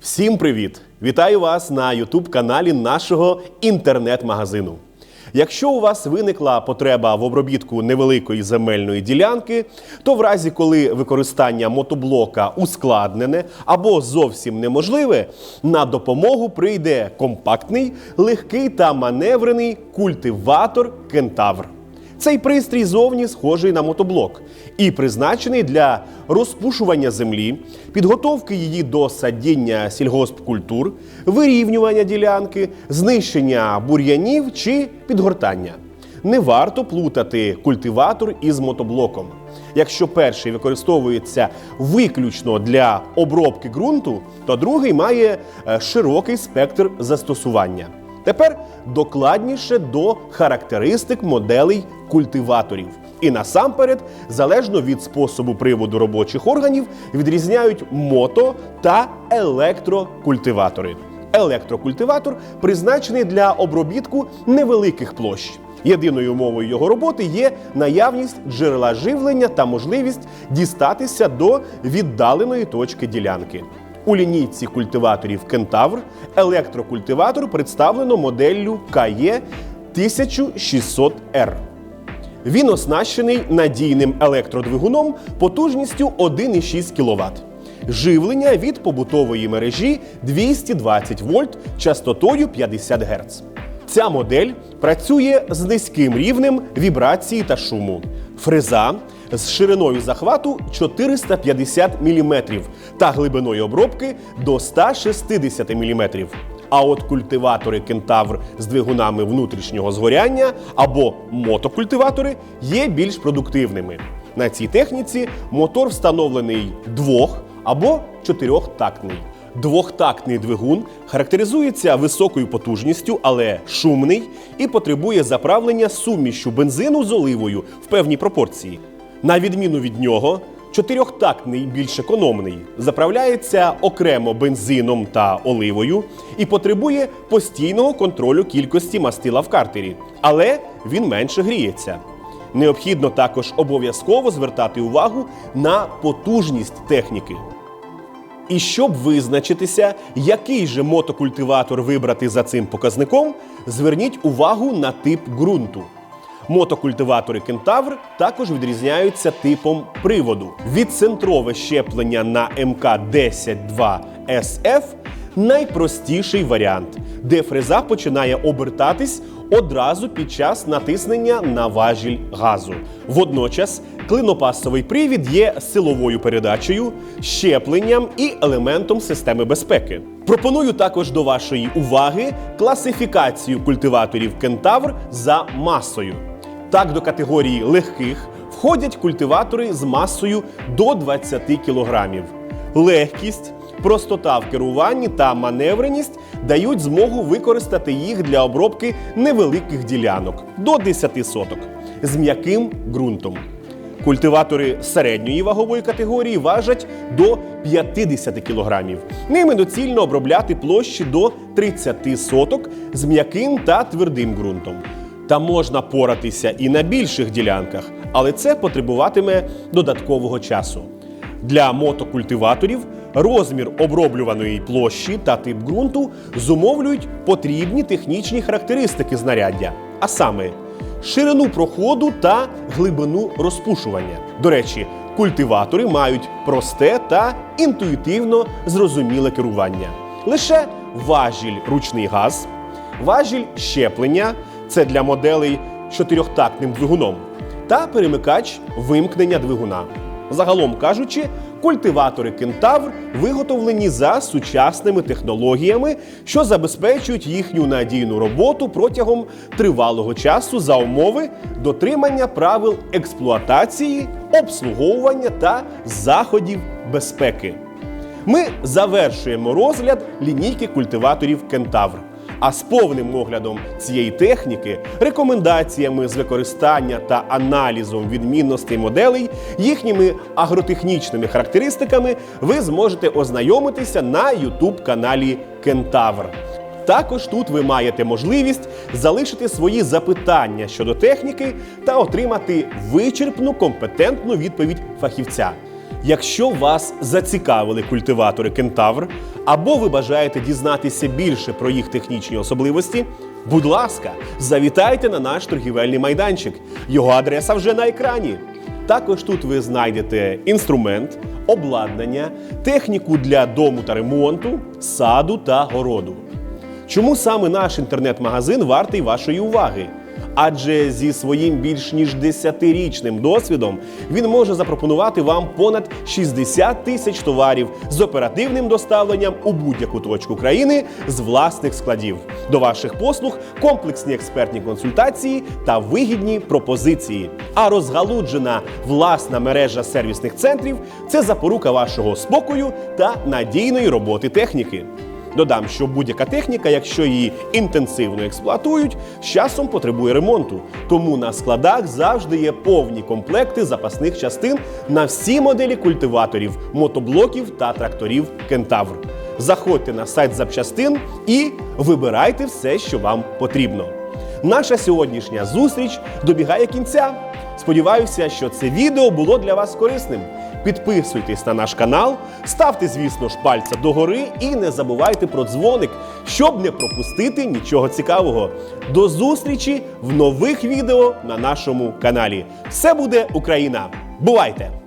Всім привіт! Вітаю вас на Ютуб-каналі нашого інтернет-магазину. Якщо у вас виникла потреба в обробітку невеликої земельної ділянки, то в разі, коли використання мотоблока ускладнене або зовсім неможливе, на допомогу прийде компактний, легкий та маневрений культиватор Кентавр. Цей пристрій зовні схожий на мотоблок і призначений для розпушування землі, підготовки її до садіння сільгоспкультур, вирівнювання ділянки, знищення бур'янів чи підгортання. Не варто плутати культиватор із мотоблоком. Якщо перший використовується виключно для обробки ґрунту, то другий має е, широкий спектр застосування. Тепер докладніше до характеристик моделей культиваторів. І насамперед, залежно від способу приводу робочих органів, відрізняють мото та електрокультиватори. Електрокультиватор призначений для обробітку невеликих площ. Єдиною умовою його роботи є наявність джерела живлення та можливість дістатися до віддаленої точки ділянки. У лінійці культиваторів Кентавр електрокультиватор представлено моделлю KE 1600R. Він оснащений надійним електродвигуном потужністю 1,6 кВт. Живлення від побутової мережі 220 вольт частотою 50 Гц. Ця модель працює з низьким рівнем вібрації та шуму. Фреза з шириною захвату 450 мм та глибиною обробки до 160 мм. А от культиватори кентавр з двигунами внутрішнього згоряння або мотокультиватори є більш продуктивними. На цій техніці мотор встановлений двох або чотирьохтактний. Двохтактний двигун характеризується високою потужністю, але шумний і потребує заправлення сумішю бензину з оливою в певній пропорції. На відміну від нього, чотирьохтактний більш економний заправляється окремо бензином та оливою і потребує постійного контролю кількості мастила в картері, але він менше гріється. Необхідно також обов'язково звертати увагу на потужність техніки. І щоб визначитися, який же мотокультиватор вибрати за цим показником, зверніть увагу на тип ґрунту. Мотокультиватори Кентавр також відрізняються типом приводу. Відцентрове щеплення на МК-102 SF найпростіший варіант, де фреза починає обертатись одразу під час натиснення на важіль газу. Водночас клинопасовий привід є силовою передачею, щепленням і елементом системи безпеки. Пропоную також до вашої уваги класифікацію культиваторів Кентавр за масою. Так, до категорії легких входять культиватори з масою до 20 кг. Легкість, простота в керуванні та маневреність дають змогу використати їх для обробки невеликих ділянок до 10 соток з м'яким ґрунтом. Культиватори середньої вагової категорії важать до 50 кг. Ними доцільно обробляти площі до 30 соток з м'яким та твердим ґрунтом. Та можна поратися і на більших ділянках, але це потребуватиме додаткового часу. Для мотокультиваторів розмір оброблюваної площі та тип ґрунту зумовлюють потрібні технічні характеристики знаряддя, а саме ширину проходу та глибину розпушування. До речі, культиватори мають просте та інтуїтивно зрозуміле керування. Лише важіль ручний газ, важіль щеплення це для моделей з чотирьохтактним двигуном, та перемикач вимкнення двигуна. Загалом кажучи, культиватори Кентавр виготовлені за сучасними технологіями, що забезпечують їхню надійну роботу протягом тривалого часу за умови дотримання правил експлуатації, обслуговування та заходів безпеки. Ми завершуємо розгляд лінійки культиваторів Кентавр. А з повним оглядом цієї техніки, рекомендаціями з використання та аналізом відмінностей моделей, їхніми агротехнічними характеристиками, ви зможете ознайомитися на youtube каналі Кентавр. Також тут ви маєте можливість залишити свої запитання щодо техніки та отримати вичерпну компетентну відповідь фахівця. Якщо вас зацікавили культиватори Кентавр, або ви бажаєте дізнатися більше про їх технічні особливості, будь ласка, завітайте на наш торгівельний майданчик. Його адреса вже на екрані. Також тут ви знайдете інструмент, обладнання, техніку для дому та ремонту, саду та городу. Чому саме наш інтернет-магазин вартий вашої уваги? Адже зі своїм більш ніж 10-річним досвідом він може запропонувати вам понад 60 тисяч товарів з оперативним доставленням у будь-яку точку країни з власних складів. До ваших послуг комплексні експертні консультації та вигідні пропозиції. А розгалуджена власна мережа сервісних центрів це запорука вашого спокою та надійної роботи техніки. Додам, що будь-яка техніка, якщо її інтенсивно експлуатують, з часом потребує ремонту. Тому на складах завжди є повні комплекти запасних частин на всі моделі культиваторів, мотоблоків та тракторів Кентавр. Заходьте на сайт запчастин і вибирайте все, що вам потрібно. Наша сьогоднішня зустріч добігає кінця. Сподіваюся, що це відео було для вас корисним. Підписуйтесь на наш канал, ставте, звісно ж, пальця догори і не забувайте про дзвоник, щоб не пропустити нічого цікавого. До зустрічі в нових відео на нашому каналі. Все буде Україна! Бувайте!